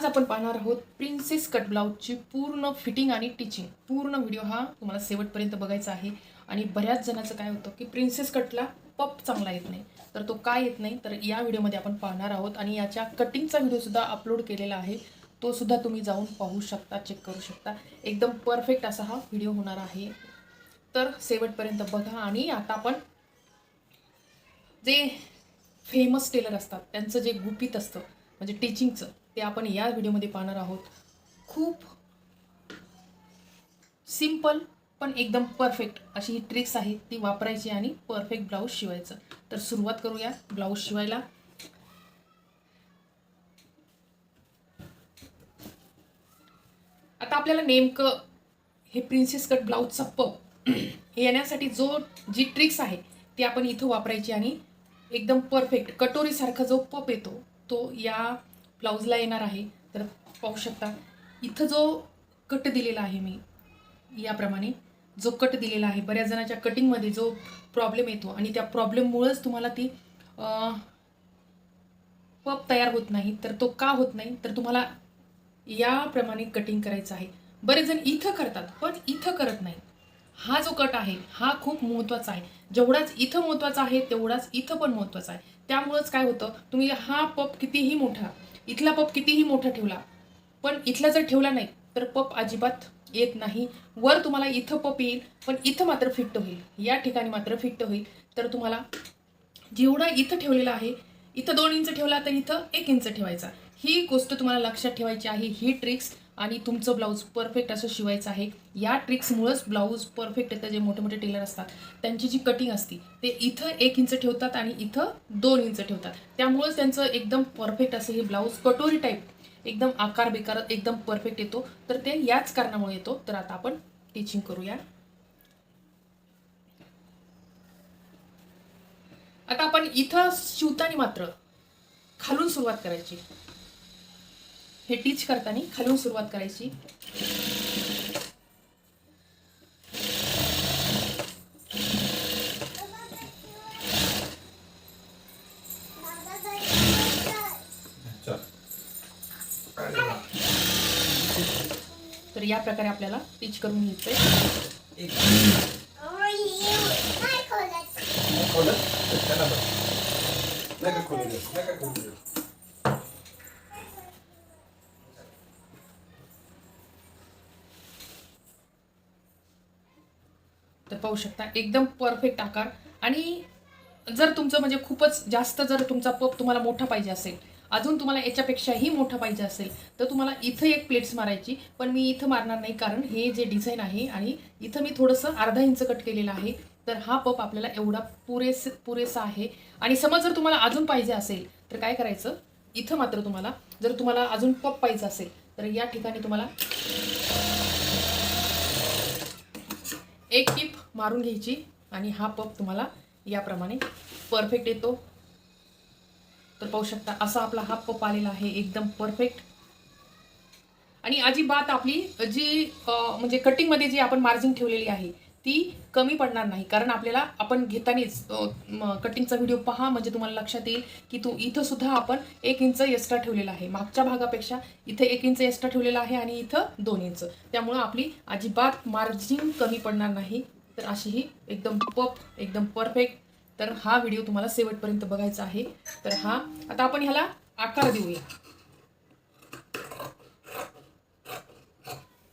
आज आपण पाहणार आहोत प्रिन्सेस कट ब्लाऊजची पूर्ण फिटिंग आणि टिचिंग पूर्ण व्हिडिओ हा तुम्हाला शेवटपर्यंत बघायचा आहे. आणि बऱ्याच जणांचं काय होतं की प्रिन्सेस कटला पप चांगला येत नाही. तर तो काय येत नाही? तर या व्हिडिओमध्ये आपण पाहणार आहोत. आणि याच्या कटिंगचा व्हिडिओसुद्धा अपलोड केलेला आहे. तो सुद्धा तुम्ही जाऊन पाहू शकता चेक करू शकता. एकदम परफेक्ट असा हा व्हिडिओ होणार आहे. तर शेवटपर्यंत बघा. आणि आता आपण जे फेमस टेलर असतात त्यांचं जे गुपित असतं म्हणजे टीचिंगचं ते आपण या व्हिडिओमध्ये पाहणार आहोत. खूप सिंपल पण एकदम परफेक्ट अशी ही ट्रिक्स आहे ती वापरायची आणि परफेक्ट ब्लाऊज शिवायचं. तर सुरुवात करूया ब्लाऊज शिवायला. आता आपल्याला नेमकं हे प्रिन्सेस कट ब्लाऊजचा पप हे येण्यासाठी जो जी ट्रिक्स आहे ती आपण इथं वापरायची आणि एकदम परफेक्ट कटोरीसारखा जो पप येतो तो या ब्लाऊजला येणार आहे तर पाहू शकता. इथं जो कट दिलेला आहे मी याप्रमाणे जो कट दिलेला आहे बऱ्याच जणांच्या कटिंगमध्ये जो प्रॉब्लेम येतो आणि त्या प्रॉब्लेममुळंच तुम्हाला ती पप तयार होत नाही तर तो का होत नाही तर तुम्हाला याप्रमाणे कटिंग करायचं आहे. बरेच जण इथं करतात पण इथं करत नाही. हा जो कट आहे हा खूप महत्त्वाचा आहे. जेवढाच इथं महत्त्वाचा आहे तेवढाच इथं पण महत्त्वाचा आहे. त्यामुळंच काय होतं तुम्ही हा पप कितीही मोठा इथला पप कितीही मोठा ठेवला पण इथला जर ठेवला नाही तर पप अजिबात येत नाही. वर तुम्हाला इथं पप येईल पण इथं मात्र फिट्ट होईल. या ठिकाणी मात्र फिट्ट होईल. तर तुम्हाला जेवढा इथं ठेवलेला आहे इथं दोन इंच ठेवला तर इथं एक इंच ठेवायचा. ही गोष्ट तुम्हाला लक्षात ठेवायची आहे ही ट्रिक्स आणि तुमचं ब्लाऊज परफेक्ट असं शिवायचं आहे. या ट्रिक्समुळंच ब्लाऊज परफेक्ट येतं जे मोठे मोठे टेलर असतात. त्यांची जी कटिंग असते ते इथं एक इंच ठेवतात आणि इथं दोन इंच ठेवतात. त्यामुळंच त्यांचं एकदम परफेक्ट असं हे ब्लाऊज कटोरी टाईप एकदम आकार बेकार एकदम परफेक्ट येतो. तर ते याच कारणामुळे येतो. तर आता आपण टिचिंग करूया. आता आपण इथं शिवताना मात्र खालून सुरुवात करायची. हे टीच करताना खालून सुरुवात करायची. तर या प्रकारे आपल्याला टीच करून घ्यायचंय. तर पाहू शकता एकदम परफेक्ट आकार. आणि जर तुमचं म्हणजे खूपच जास्त जर तुमचा पप तुम्हाला मोठा पाहिजे असेल अजून तुम्हाला याच्यापेक्षाही मोठा पाहिजे असेल तर तुम्हाला इथं एक प्लेट्स मारायची. पण मी इथं मारणार नाही कारण हे जे डिझाईन आहे आणि इथं मी थोडंसं अर्धा इंच कट केलेलं आहे तर हा पप आपल्याला एवढा पुरेस पुरेसा आहे. आणि समज जर तुम्हाला अजून पाहिजे असेल तर काय करायचं? इथं मात्र तुम्हाला जर तुम्हाला अजून पप पाहिजे असेल तर या ठिकाणी तुम्हाला एक टीप मारून घ्यायची आणि हा पप तुम्हाला याप्रमाणे परफेक्ट येतो. तर पाहू शकता असा आपला हा पप आलेला आहे एकदम परफेक्ट आणि अजिबात आपली जी म्हणजे कटिंगमध्ये जी आपण मार्जिन ठेवलेली आहे ती कमी पडणार नाही. कारण आपल्याला आपण घेतानीच कटिंगचा व्हिडिओ पहा म्हणजे तुम्हाला लक्षात येईल की तू इथं सुद्धा आपण एक इंच एक्स्ट्रा ठेवलेला आहे. मागच्या भागापेक्षा इथे एक इंच एक्स्ट्रा ठेवलेला आहे आणि इथं दोन इंच त्यामुळं आपली अजिबात मार्जिन कमी पडणार नाही. तर अशी ही एकदम पप एकदम परफेक्ट तर हा व्हिडिओ तुम्हाला शेवटपर्यंत बघायचा आहे. तर हा आता आपण ह्याला आकार देऊया.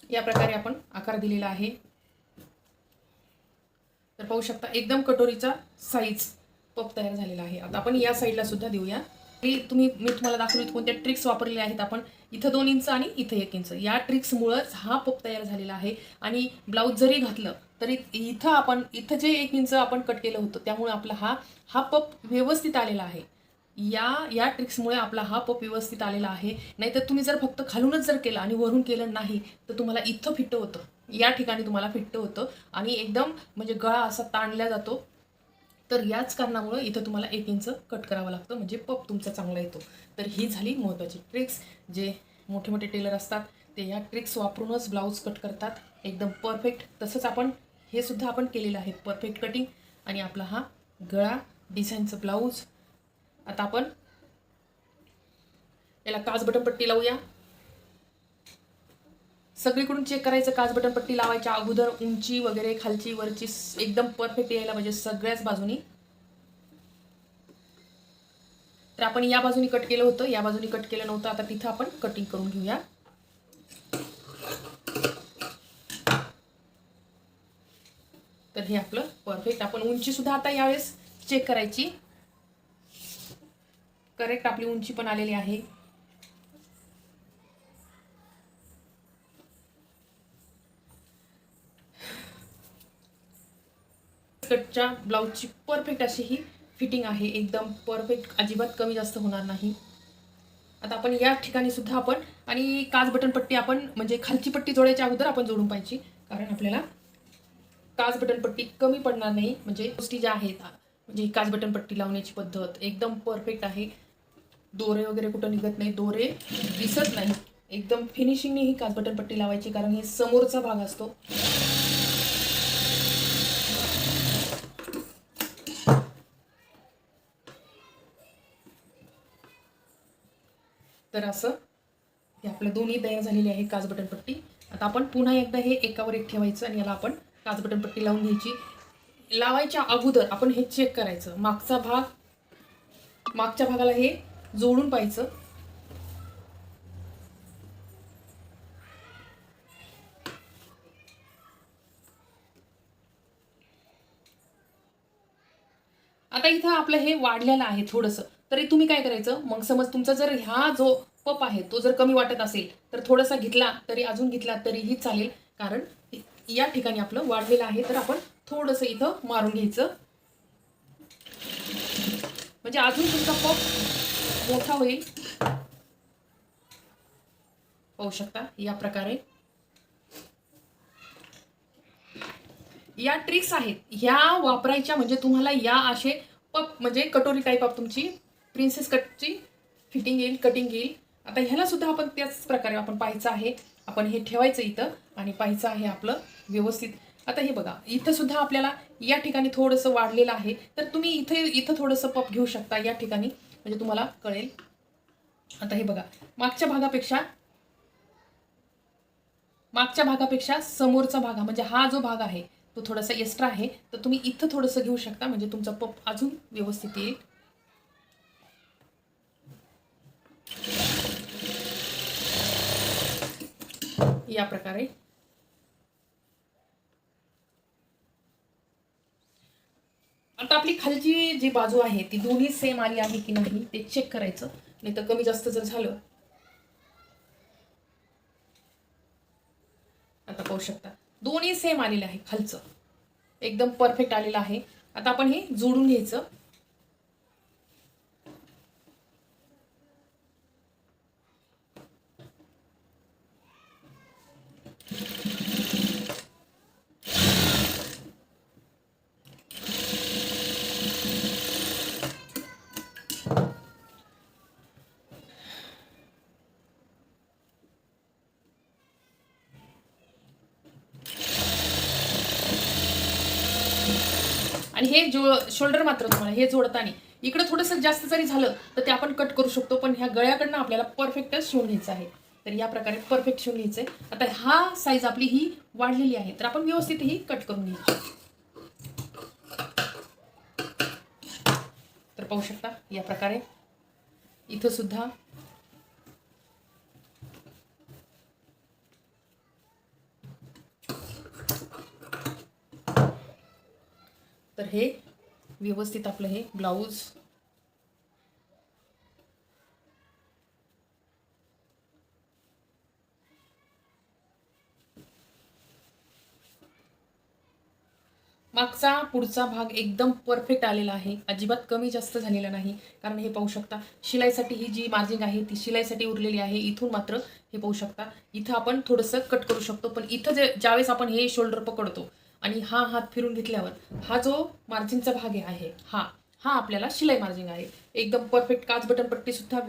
या प्रकारे आपण आकार दिलेला आहे. तर पाहू शकता एकदम कटोरीचा साईज पप तयार झालेला आहे. आता आपण या साईडला सुद्धा देऊया. की तुम्ही मी तुम्हाला दाखवली कोणत्या ट्रिक्स वापरलेल्या आहेत आपण. इथं दोन इंच आणि इथं एक इंच. या ट्रिक्समुळंच हा पप तयार झालेला आहे. आणि ब्लाऊज जरी घातलं तरी इथं आपण इथं जे एक इंच आपण कट केलं होतं त्यामुळे आपला हा हा पप व्यवस्थित आलेला आहे. या या ट्रिक्समुळे आपला हा पप व्यवस्थित आलेला आहे. नाहीतर तुम्ही जर फक्त खालूनच जर केलं आणि वरून केलं नाही तर तुम्हाला इथं फिट्ट होतं. या ठिकाणी तुम्हाला फिट्ट होतं. आणि एकदम म्हणजे गळा असा ताणला जातो. तर याच कारणामुळं इथं तुम्हाला एक इंच कट करावं लागतं म्हणजे पप तुमचा चांगला येतो. तर ही झाली महत्त्वाची ट्रिक्स जे मोठे मोठे टेलर असतात ते या ट्रिक्स वापरूनच ब्लाऊज कट करतात. एकदम परफेक्ट तसंच आपण हे सुद्धा आपण केलेलं आहे परफेक्ट कटिंग आणि आपला हा गळा डिझाईनचं ब्लाऊज आता आपण याला काच बटन पट्टी लावूया. सगळीकडून चेक करायचं काच बटन पट्टी लावायच्या अगोदर उंची वगैरे खालची वरची एकदम परफेक्ट यायला पाहिजे सगळ्याच बाजूनी. तर आपण या बाजूनी कट केलं होतं या बाजूनी कट केलं नव्हतं आता तिथं आपण कटिंग करून घेऊया. तर हे आपलं परफेक्ट आपण उंची सुद्धा आता यावेळेस चेक करायची. करेक्ट आपली उंची पण आलेली आहे. स्कर्टच्या ब्लाऊजची परफेक्ट अशी ही फिटिंग आहे. एकदम परफेक्ट अजिबात कमी जास्त होणार नाही. आता आपण या ठिकाणी सुद्धा आपण आणि काच बटन पट्टी आपण म्हणजे खालची पट्टी जोडायच्या अगोदर आपण जोडून पाहिजे कारण आपल्याला काच बटन पट्टी कमी पडणार नाही. म्हणजे गोष्टी ज्या आहेत म्हणजे ही काच बटन पट्टी लावण्याची पद्धत एकदम परफेक्ट आहे. दोरे वगैरे कुठं निघत नाही. दोरे दिसत नाही. एकदम फिनिशिंगने ही काच बटन पट्टी लावायची कारण हे समोरचा भाग असतो. तर असं हे आपलं दोन्ही तयार झालेली आहे काच बटनपट्टी आता आपण पुन्हा एकदा हे एकावर एक ठेवायचं आणि याला आपण काच बटनपट्टी लावून घ्यायची. लावायच्या अगोदर आपण हे चेक करायचं. मागचा भाग मागच्या भागाला हे जोडून पाहायचं. आता इथं आपलं हे वाढलेलं आहे थोडंसं. तरी तुम्ही काय करायचं? मग समज तुमचा जर ह्या जो पप आहे तो जर कमी वाटत असेल तर थोडासा घेतला तरी अजून घेतला तरीही चालेल. कारण या ठिकाणी आपलं वाढलेलं आहे. तर आपण थोडंसं इथं मारून घ्यायचं. म्हणजे अजून तुमचा पप मोठा होईल. पाहू शकता या प्रकारे. या ट्रिक्स आहेत. ह्या वापरायच्या म्हणजे तुम्हाला या असे पप म्हणजे कटोरी टाईप ऑफ तुमची प्रिन्सेस कटची फिटिंग येईल कटिंग येईल. आता ह्याला सुद्धा आपण त्याच प्रकारे आपण पाहायचं आहे. आपण हे ठेवायचं इथं आणि पाहायचं आहे आपलं व्यवस्थित. आता हे बघा इथं सुद्धा आपल्याला या ठिकाणी थोडंसं वाढलेलं आहे. तर तुम्ही इथे इथं थोडंसं पप घेऊ शकता या ठिकाणी. म्हणजे तुम्हाला कळेल. आता हे बघा मागच्या भागापेक्षा मागच्या भागापेक्षा समोरचा भाग हा, म्हणजे हा जो भाग आहे तो थोडासा एक्स्ट्रा आहे. तर तुम्ही इथं थोडंसं घेऊ शकता. म्हणजे तुमचा पप अजून व्यवस्थित येईल. या प्रकारे. आता आपली खालची जी बाजू आहे ती दोन्ही सेम आली आहे की नाही ते चेक करायचं. नाही तर कमी जास्त जर झालं. आता पाहू शकता. दोन्ही सेम आलेलं आहे खालचं. एकदम परफेक्ट आलेलं आहे. आता आपण हे जोडून घ्यायचं. आणि हे जो शोल्डर मात्र तुम्हाला हे जोडताना इकडं थोडंसं जास्त जरी झालं तर ते आपण कट करू शकतो पण ह्या गळ्याकडनं आपल्याला परफेक्टच शिवून घ्यायचं आहे. तर या प्रकारे परफेक्ट शिवून घ्यायचं आहे आता हा साईज आपली ही वाढलेली आहे तर आपण व्यवस्थित ही कट करून घ्यायची. तर पाहू शकता या प्रकारे. इथं सुद्धा तर हे व्यवस्थित आपलं हे ब्लाऊज. मागचा पुढचा भाग एकदम परफेक्ट आलेला आहे. अजिबात कमी जास्त झालेला नाही. कारण हे पाहू शकता शिलाईसाठी ही जी मार्जिंग आहे ती शिलाईसाठी उरलेली आहे. इथून मात्र हे पाहू शकता. इथं आपण थोडंसं कट करू शकतो. पण इथं जे ज्यावेळेस आपण हे शोल्डर पकडतो आणि हा हात फिरून घेतल्यावर हा जो मार्जिनचा भाग आहे हा हा आपल्याला शिलाई मार्जिन आहे. एकदम परफेक्ट काच बटन पट्टी सुद्धा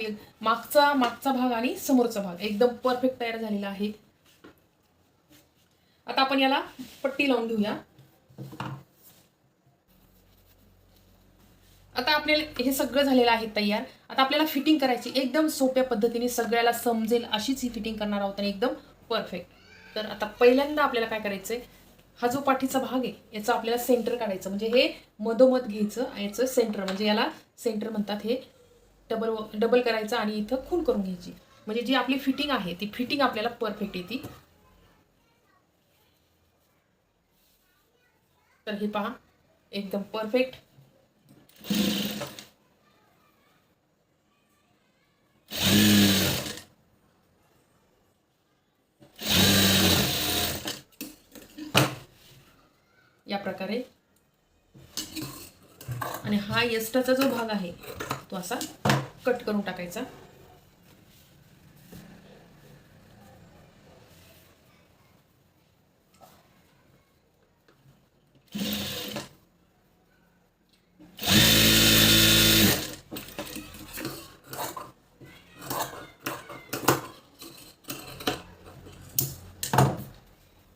मागचा मागचा भाग आणि समोरचा भाग एकदम परफेक्ट तयार झालेला आहे. आता आपण याला पट्टी लावून घेऊया. आता आपल्याला हे सगळं झालेलं आहे तयार. आता आपल्याला फिटिंग करायची एकदम सोप्या पद्धतीने सगळ्याला समजेल अशीच ही फिटिंग करणार आहोत आणि एकदम परफेक्ट तर आता पहिल्यांदा आपल्याला काय करायचं आहे हा जो पाठीचा भाग आहे याचा आपल्याला सेंटर काढायचं. म्हणजे हे मधोमध घ्यायचं याचं सेंटर म्हणजे याला सेंटर म्हणतात हे. डबल डबल करायचं आणि इथं खून करून घ्यायची. म्हणजे जी आपली फिटिंग आहे ती फिटिंग आपल्याला परफेक्ट येते. तर हे पहा एकदम परफेक्ट या प्रकारे आणि हा यस्टाचा जो भाग आहे तो असा कट करून टाकायचा.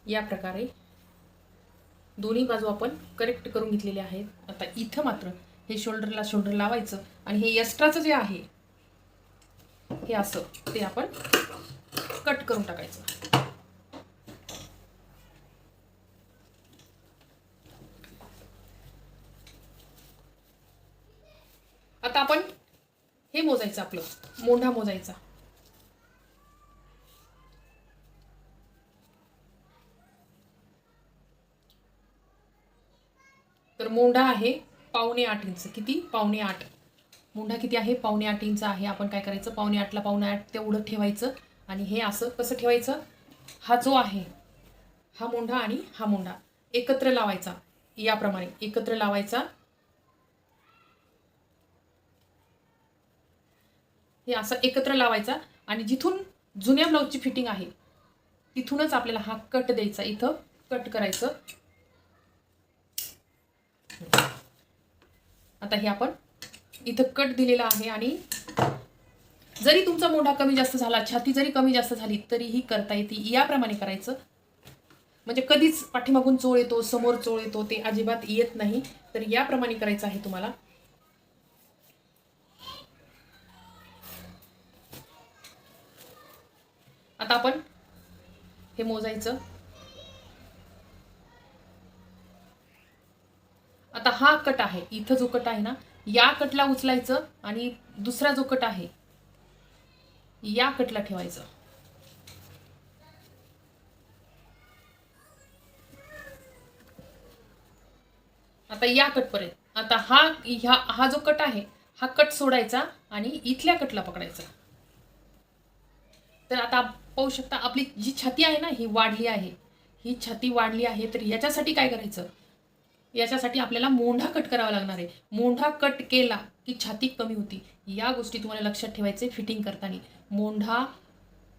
या प्रकारे दोन्ही बाजू आपण करेक्ट करून घेतलेले आहेत. आता इथं मात्र हे शोल्डरला शोल्डर लावायचं आणि हे एक्स्ट्राचं जे आहे हे असं ते आपण कट करून टाकायचं. आता आपण हे मोजायचं आपलं मोंढा मोजायचा. मोंढा आहे पावणे आठ इंच. किती? पावणे आठ. मोंढा किती आहे? पावणे आठ इंच आहे. आपण काय करायचं? पावणे आठला पावणे आठ तेवढं ठेवायचं आणि हे असं कसं ठेवायचं? हा जो आहे हा मोंढा आणि हा मोंढा एकत्र लावायचा. याप्रमाणे एकत्र लावायचा. हे असं एकत्र लावायचा आणि जिथून जुन्या ब्लाऊजची फिटिंग आहे तिथूनच आपल्याला हा कट द्यायचा. इथं कट करायचं. आता हे आपण इथं कट दिलेला आहे आणि जरी तुमचा मोठा कमी जास्त झाला छाती जरी कमी जास्त झाली तरीही करता येते. याप्रमाणे करायचं. म्हणजे कधीच पाठीमागून चोळ येतो समोर चोळ येतो ते अजिबात येत नाही. तर याप्रमाणे करायचं आहे तुम्हाला. आता आपण हे मोजायचं. आता हा कट आहे इथं जो कट आहे ना या कटला उचलायचं आणि दुसरा जो कट आहे या कटला ठेवायचं. आता या कटपर्यंत आता हा ह्या हा जो कट आहे हा कट सोडायचा आणि इथल्या कटला पकडायचा. तर आता पाहू शकता आपली जी छाती आहे ना ही वाढली आहे. ही छाती वाढली आहे तर याच्यासाठी काय करायचं? याच्यासाठी आपल्याला मोंढा कट करावा लागणार आहे. मोंढा कट केला की छाती कमी होती. या गोष्टी तुम्हाला लक्षात ठेवायचे फिटिंग करताना. मोंढा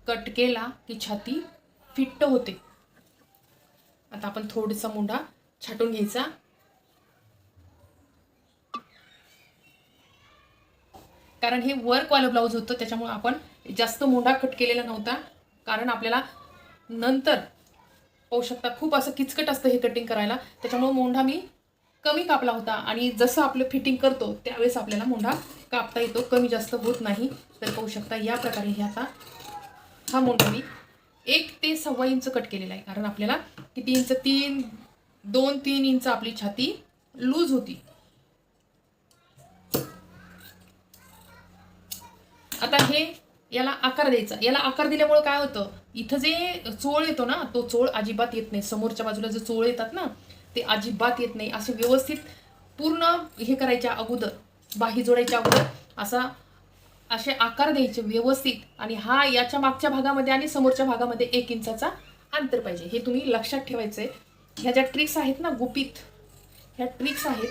कट केला की छाती फिट्ट होते. आता आपण थोडासा मोंढा छाटून घ्यायचा. कारण हे वर्कवालं ब्लाऊज होतं त्याच्यामुळे आपण जास्त मोंढा कट केलेला नव्हता. कारण आपल्याला नंतर पाहू शकता. खूप असं किचकट असतं हे कटिंग करायला. त्याच्यामुळे मोंढा मी कमी कापला होता आणि जसं आपलं फिटिंग करतो त्यावेळेस आपल्याला मोंढा कापता येतो. कमी जास्त होत नाही. तर पाहू शकता या प्रकारे हे आता हा मोंढा मी एक ते सव्वा इंच कट केलेला आहे. कारण आपल्याला किती इंच? तीन दोन तीन इंच आपली छाती लूज होती. आता हे याला आकार द्यायचा. याला आकार दिल्यामुळे काय होतं? इथं जे चोळ येतो ना तो चोळ अजिबात येत नाही. समोरच्या बाजूला जे चोळ येतात ना ते अजिबात येत नाही. असे व्यवस्थित पूर्ण हे करायच्या अगोदर बाही जोडायच्या अगोदर असा असे आकार द्यायचे व्यवस्थित. आणि हा याच्या मागच्या भागामध्ये आणि समोरच्या भागामध्ये एक इंचाचा अंतर पाहिजे. हे तुम्ही लक्षात ठेवायचं आहे ह्या ज्या ट्रिक्स आहेत ना गुपित ह्या ट्रिक्स आहेत.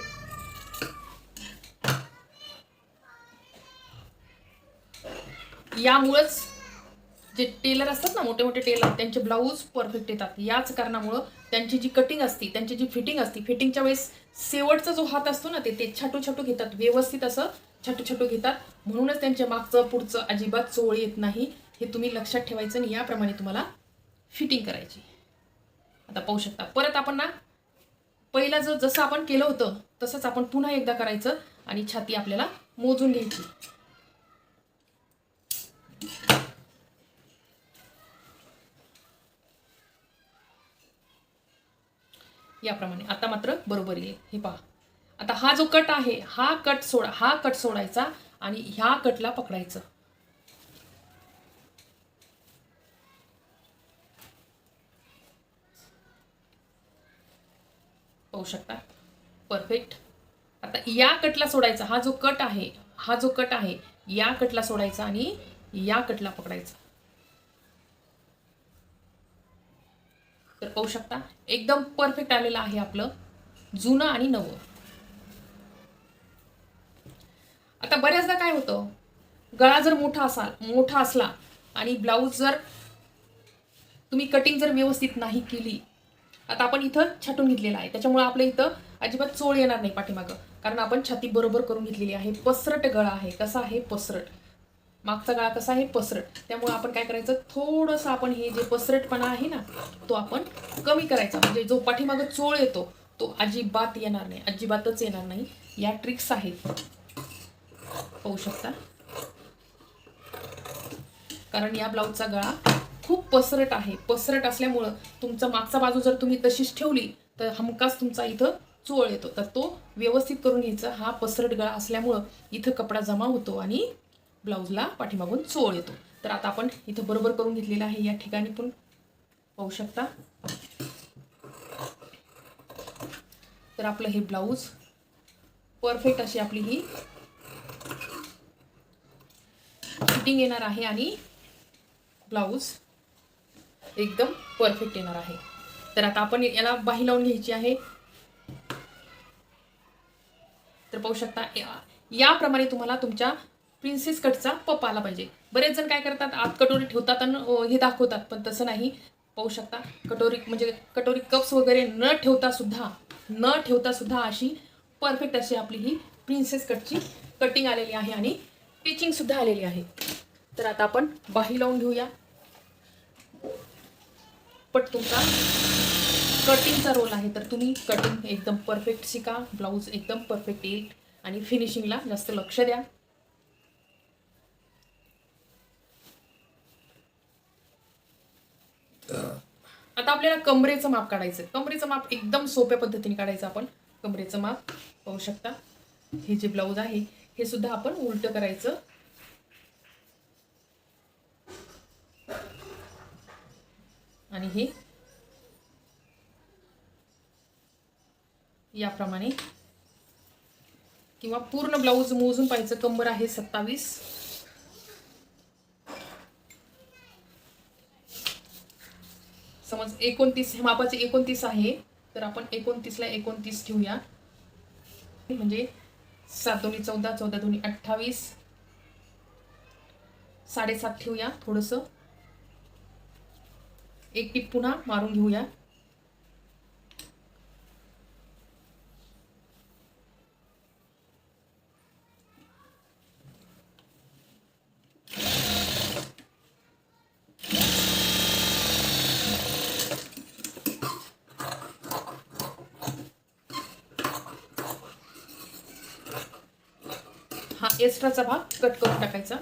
यामुळंच जे टेलर असतात ना मोठे मोठे टेलर त्यांचे ब्लाऊज परफेक्ट येतात. याच कारणामुळं त्यांची जी कटिंग असती त्यांची जी फिटिंग असती फिटिंगच्या वेळेस शेवटचा जो हात असतो ना ते ते छाटू छाटू घेतात. व्यवस्थित असं छाटू छाटू घेतात. म्हणूनच त्यांच्या मागचं पुढचं अजिबात चोळ येत नाही. हे तुम्ही लक्षात ठेवायचं आणि याप्रमाणे तुम्हाला फिटिंग करायची. आता पाहू शकता. परत आपण ना पहिला जो जसं आपण केलं होतं तसंच आपण पुन्हा एकदा करायचं आणि छाती आपल्याला मोजून घ्यायची. याप्रमाणे. आता मात्र बरोबर येईल. हे पहा. आता हा जो कट आहे हा कट सोडा हा कट सोडायचा आणि ह्या कटला पकडायचं. पाहू शकता? परफेक्ट आता या कटला सोडायचा. हा जो कट आहे हा जो कट आहे या कटला सोडायचा आणि या कटला पकडायचा. तर पाहू शकता एकदम परफेक्ट आलेलं आहे आपलं जुनं आणि नवं. आता बऱ्याचदा काय होतं गळा जर मोठा असाल मोठा असला आणि ब्लाऊज जर तुम्ही कटिंग जर व्यवस्थित नाही केली आता आपण इथं छाटून घेतलेलं आहे. त्याच्यामुळे आपल्या इथं अजिबात चोळ येणार नाही पाठीमागं. कारण आपण छाती बरोबर करून घेतलेली आहे. पसरट गळा आहे. कसा आहे? पसरट. मागचा गळा कसा आहे पसरट. त्यामुळे आपण काय करायचं? थोडंसं आपण हे जे पसरटपणा आहे ना तो आपण कमी करायचा. म्हणजे जो पाठीमागं चोळ येतो तो अजिबात येणार नाही अजिबातच येणार नाही. या ट्रिक्स आहेत. पाहू शकता? कारण या ब्लाऊजचा गळा खूप पसरट आहे. पसरट असल्यामुळं तुमचा मागचा बाजू जर तुम्ही तशीच ठेवली तर हमकाच तुमचा इथं चोळ येतो. तर तो व्यवस्थित करून घ्यायचा. हा पसरट गळा असल्यामुळं इथं कपडा जमा होतो आणि ब्लाऊजला पाठीमागून चोळ येतो. तर आता आपण इथं बरोबर करून घेतलेलं आहे. या ठिकाणी पण पाहू शकता. तर आपलं हे ब्लाऊज परफेक्ट अशी आपली ही फिटिंग येणार आहे आणि ब्लाऊज एकदम परफेक्ट येणार आहे. तर आता आपण याला बाही लावून घ्यायची आहे. तर पाहू शकता याप्रमाणे तुम्हाला तुमच्या प्रिन्सेस कटचा पप आला पाहिजे. बरेच जण काय करतात आत कटोरी ठेवतात आणि हे दाखवतात पण तसं नाही. पाहू शकता कटोरी म्हणजे कटोरी कप्स वगैरे न ठेवता सुद्धा न ठेवता सुद्धा अशी परफेक्ट अशी आपली ही प्रिन्सेस कटची कटिंग आलेली आहे आणि टिचिंग सुद्धा आलेली आहे. तर आता आपण बाही लावून घेऊया. पट तुमचा कटिंगचा रोल आहे तर तुम्ही कटिंग एकदम परफेक्ट शिका ब्लाऊज एकदम परफेक्ट येईल आणि फिनिशिंगला जास्त लक्ष द्या. आता आपल्याला कमरेचं माप काढायचं कमरेचं माप एकदम सोप्या पद्धतीने काढायचं आपण. कमरेचं माप पाहू शकता. हे जे ब्लाऊज आहे हे सुद्धा आपण उलट करायचं. आणि हे याप्रमाणे किंवा पूर्ण ब्लाऊज मोजून पाहिजे कंबर आहे सत्तावीस समज एकोणतीस हे मापाचे एकोणतीस आहे. तर आपण एकोणतीसला एकोणतीस ठेवूया म्हणजे सात दोन्ही चौदा चौदा दोन्ही अठ्ठावीस. साडेसात ठेवूया थोडंसं. एक टीप पुन्हा मारून घेऊया. एक्स्ट्राचा भाग कट करून टाकायचा.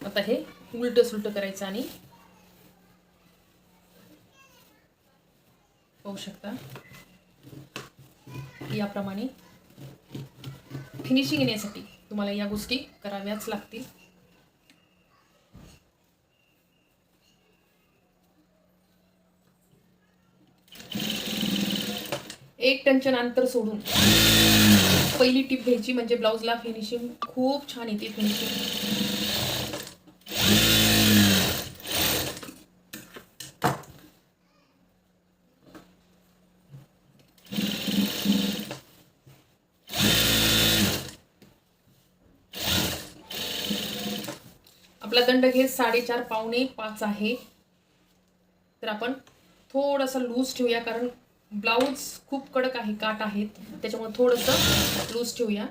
आता हे उलट सुलट करायचं आणि पाहू शकता. याप्रमाणे फिनिशिंग येण्यासाठी तुम्हाला या गोष्टी कराव्याच लागतील. एक टंचन अंतर सोडून पहिली टीप घ्यायची म्हणजे ब्लाऊजला फिनिशिंग खूप छान येते फिनिशिंग थंड हे साडेचार पावणे पाच आहे. तर आपण थोडंसं लूज ठेवूया कारण ब्लाऊज खूप कडक आहे काट आहेत. त्याच्यामुळे थोडंसं लूज ठेवूया.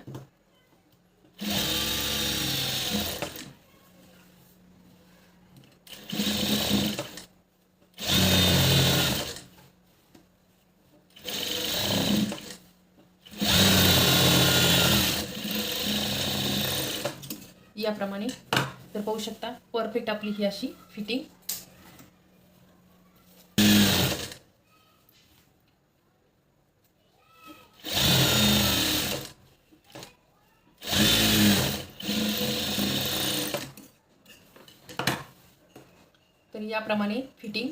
याप्रमाणे तर पाहू शकता परफेक्ट आपली ही अशी फिटिंग तर याप्रमाणे फिटिंग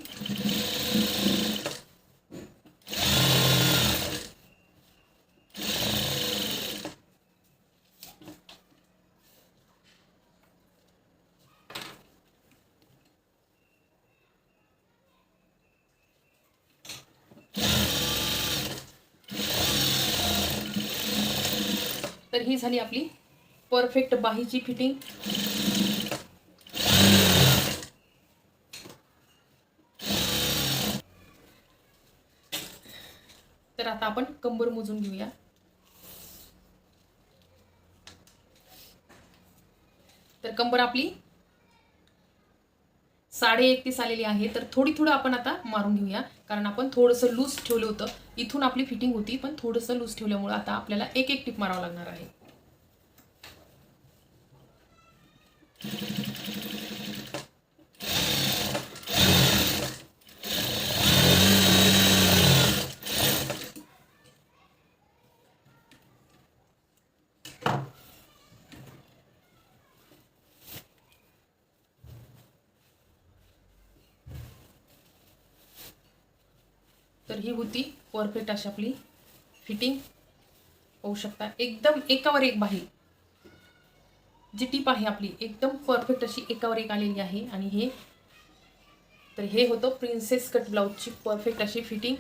ही झाली आपली परफेक्ट बाहीची फिटिंग. तर आता आपण कंबर मोजून घेऊया. तर कंबर आपली साडे एकतीस आलेली आहे. तर थोडी थोडं आपण आता मारून घेऊया. कारण आपण थोडंसं लूज ठेवलं होतं. इथून आपली फिटिंग होती पण थोडंसं लूज ठेवल्यामुळं आता आपल्याला एक एक टिप मारावं लागणार आहे. तर ही होती परफेक्ट अशी आपली फिटिंग होऊ शकता एकदम एकावर एक बाही. जी टीप आहे आपली एकदम परफेक्ट अशी एकावर एक आलेली आहे. आणि हे तर हे होतं प्रिन्सेस कट ब्लाऊजची परफेक्ट अशी फिटिंग